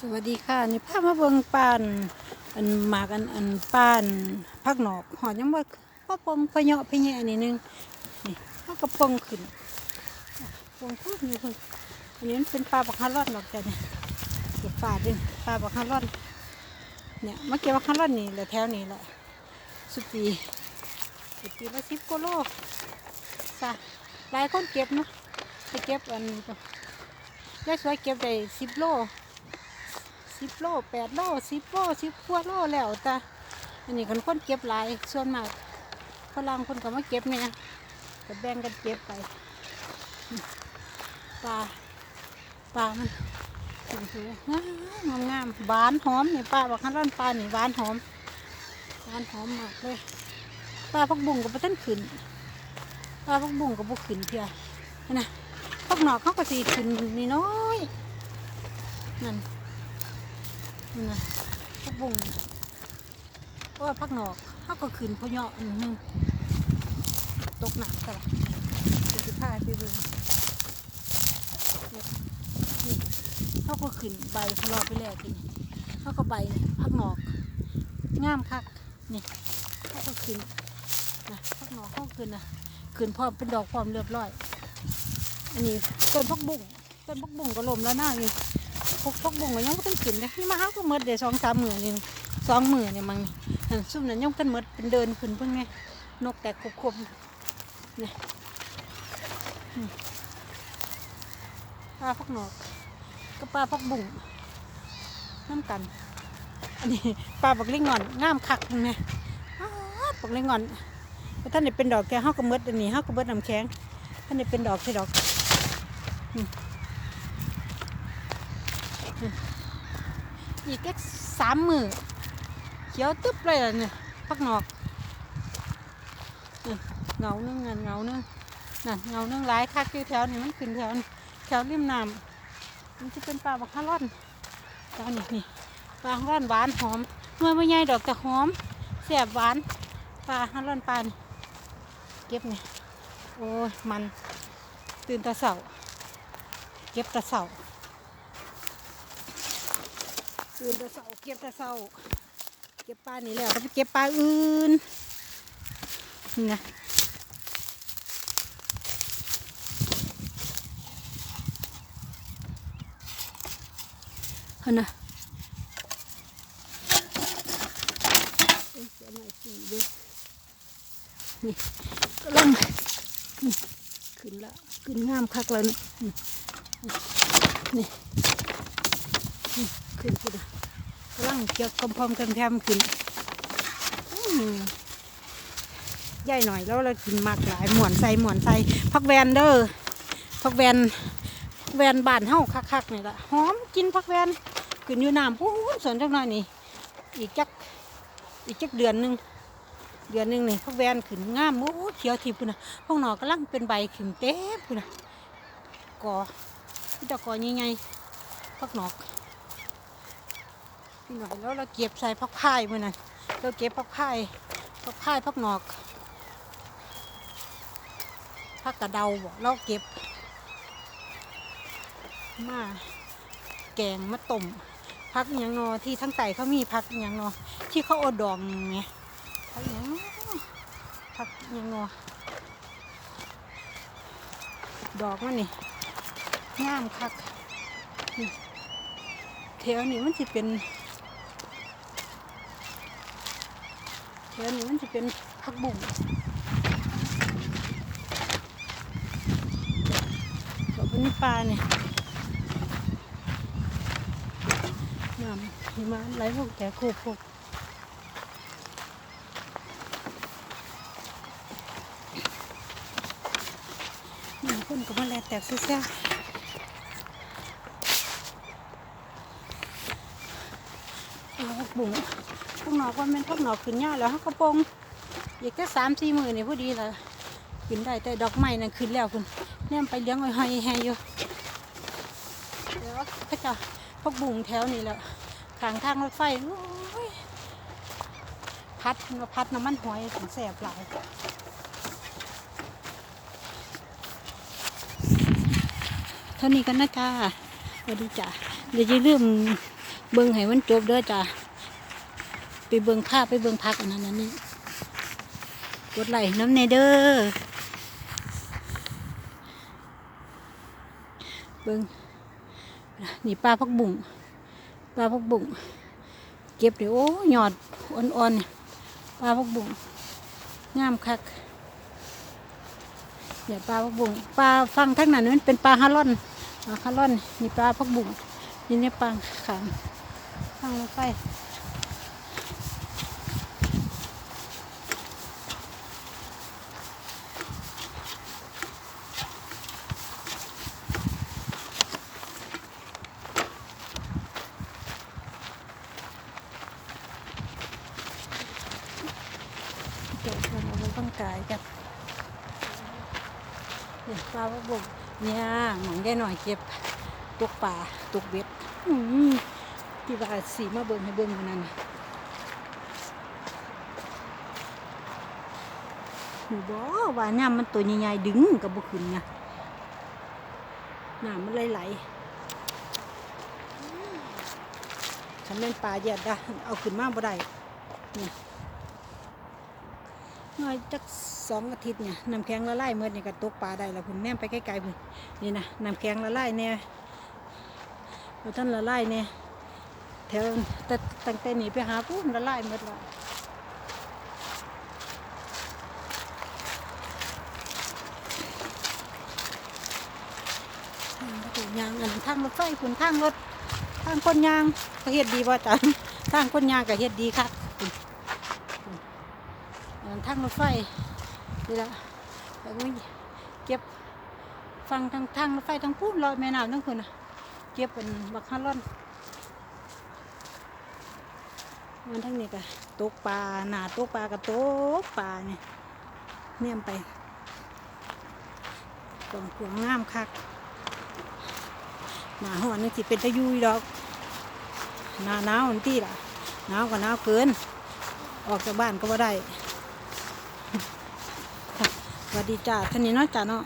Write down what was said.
สวัสดีค่ะนี่พามาเบิ่งป่านอันหมากอันอันป่านพักหนอกหอดยังว่าพ่อปงพะเหยาะพะแยะนี่นึงนี่เขาก็ปงขึ้นปงขึ้นนี่เพิ่นอันนี้มันเป็นปลาบักฮารอดหรอกแต่เนี่ยเก็บปลาดึงปลาบักฮารอดเนี่ยมาเก็บบักฮารอดนี่แหละแถวนี้แหละสุดปีสุดปีละสิบกิโลซะหลายคนเก็บเนาะไปเก็บอันยายสวยเก็บได้สิบโล สิบโลแปดโลสิบโลสิบกว่าโลแล้วแต่อันนี้คนคนเก็บหลายส่วนมากฝรั่งคนก็มาเก็บเนี่ยก็แบ่งกันเก็บไปปลาปลามันสวยๆงามงามๆหวานหอมนี่ปลาบอกขั้นร้อนปลานี่หวานหอมหวานหอมมากเลยปลาพักบุ้งกับปลาต้นขึ้นปลาพักบุ้งกับบุขึ้นเพียนะพักหนอกเขาก็สีขึ้นนี่น้อยนั่น นะพักบุงเพราะว่าพักหนอกเขาก็ขืนพะยอันหนึงตกหนักแต่ละสิบห้าไปเบิ่งนี่เขาก็ขืนใบพะลอไปแล้วทีนี้เขาก็ใบพักหนอกงามคักนี่เขาก็ขืนนะพักหนอกเขาขืนนะขืนพร้อมเป็นดอกพร้อมเรียบร้อย อันนี้ต้นพักบุ้งต้นพักบุ้งก็ลมแล้วหน้านี่ พวกพวกบงก็ยังบ่ต้องขึ้นเลยนี่มาหาก็หมดเดี๋ยวสองสามหมื่นนี่สองหมื่นเนี่ยมังหันซุ่มนั้นยังกันหมดเป็นเดินขึ้นเพิ่งไงนกแตกคบๆเนี่อืมปลาพักหนอกก็ปลาพักบุ่งน้ำกัน อันนี้ปลาบักลิงงอนงามคักเนี่ไงอ้าวบักลิงงอนท่านนี่เป็นดอกแกเฮาก็หมดอันนี้เฮาก็เบิดน้ำแข็งท่านนี่เป็นดอกใช่ดอก อีกแค่สามมือเขียวตึ๊บเลยล่ะเนี่ยพักหนอกเงาหนึงนั่นเงาหนึงนั่นเงาหนึงหลายคักอยู่แถวนี้มันขึ้นแถวแถวริมน้ำมันจะเป็นปลาบักฮารอนแถวนี้นี่ปลาฮารอนหวานหอมเมื่อไม่ใหญ่ดอกแต่หอมแซ่บหวานปลาฮารอนปลาเก็บเนี่ยโอ้ยมันตื่นตะเสาเก็บตะเสา ตื่นแต่เช้าเก็บแต่เช้าเก็บปลานี่แล้วก็ไปเก็บปลาอื่นนี่นะเห็นนะเสียหน่อยสีด้อนี่ก็ลงขึ้นละขึ้นงามคักแล้วนี่นี่นี่ขึ้นกูนะ กำลังเกี่ยวกำพอมกันแพมขึ้นใหญ่หน่อยแล้วเรากินหมากหลายหมวนใส่หมวนใส่พักแวนเด้อพักแวนแวนบานเฮาคักๆนี่ละหอมกินพักแวนขึ้นอยู่น้ำพูนสวนจักหน่อยนี่อีกจักอีกจักเดือนหนึงเดือนหนึงนี่พักแวนขึ้นงามโอ้เขียวทิพย์พุ่นนะพวกหนอกำลังเป็นใบขึ้นเต็มพุ่นนะกอที่ตะกอใหญ่ๆพักหนอก พี่หน่อยแล้วเราเก็บใส่พักพายมือนั่นเราเก็บพักพายพักพายพักหนอกพักกระเดาบ่เราเก็บ มาแกงมาต้มพักอย่างนอที่ทั้งไต่เขามีพักอย่างนอที่เขาอาดองไงพักอย่างนอพักอย่างนอดอกมันนี่งามคักนี่แถวนี้มันจะเป็น เดี๋ยวนี้มันจะเป็นผักบุ้งดอกเป็นปลาเนี่ยน้ำหิมะไหลพวกแต่โคกพวกนี่คนก็มาแลแตกซิซ่าเอาผักบุ้ง พวกหนอกว่ามันพวกหนอกขึ้นยากแล้วฮักกระโปรงอีกแค่สามสี่หมื่นนี่พอดีละขึ้นได้แต่ดอกไม้นั่นขึ้นแล้วคุณแนมไปเลี้ยงไว้ให้แห้อยู่เดี๋ยวเขาจะพวกบุ้งแถวนี้แหละทางทางรถไฟพัดมาพัดน้ำมันหอยถึงแสบหลายเท่านี้กันนะจ้าสวัสดีจ้าเดี๋ยวจะลืมเบิ่งให้มันจบเด้อจ้า เบิ่งภาพไปเบิงพักอันนั้นนนี้กดไลค์น้ำเนเด้อเบิงนี่ปลาพักบุ่งปลาพักบุ่งเก็บเดี๋ยวโอ้ยอดอ่อนๆปลาพักบุ่งงามคักเดี๋ยวปลาพักบุ่งปลาฟังทั้งนั้นมันเป็นปลาฮาร่อนปลาฮาร่อนนี่ปลาพักบุ่งนี่เนี่ยปลาขางข้างรถไฟ เดี๋ ยวคนเอางกายกันเดี๋ยปลาบุกเนี่ยหมองแย่หน่อยเก็บตกป่าตกเบ็ดอืมที่ว่าสีมาเบิ่งให้เบิ่งอยู่นั่นหูบอว่าน้ำมันตัวใหญ่ๆดึงกับบุขึ้นไงน้ำมันไหลๆฉันเป็นปลาเหยียดได้เอาขึ้นมาบ่ได้เนี่ย น้อยจักสองอาทิตย์เนี่ยน้ำแข็งละลายเมื่อนี่ก็ตกปลาได้แล้วคุณแนมไปไกลๆพุ่นนี่นะน้ำแข็งละลายเนี่ยเราท่านละลายเนี่ยแถวแต่ตั้งแต่นี้ไปหาปุ๊บละลายหมดแล้วทางรถยางอันทางรถไฟคุณทางรถทางคนยางก็เฮ็ดดีป่ะจ๊ะทางคนยางก็เฮ็ดดีครับ ทางรถไฟนี่ละแล้วก็เก็บฟังทางทางรถไฟทางพูดลอยแม่น้ำทั้งคืนนะเก็บเป็นบักฮาร่อนมันทั้งนี้ก็ตกปลาหนาตกปลากับตกปลาเนี่ยเนี่ยไปกวางขวงงามคักหนาหอนนี่สิเป็นตะยุยดอกหนาหนาวอันที่ล่ะหนาวก็หนาวเกิน ออกจากบ้านก็บ่ได้ วัสดีจ้าท่านนี้เนาะจ้าเนาะ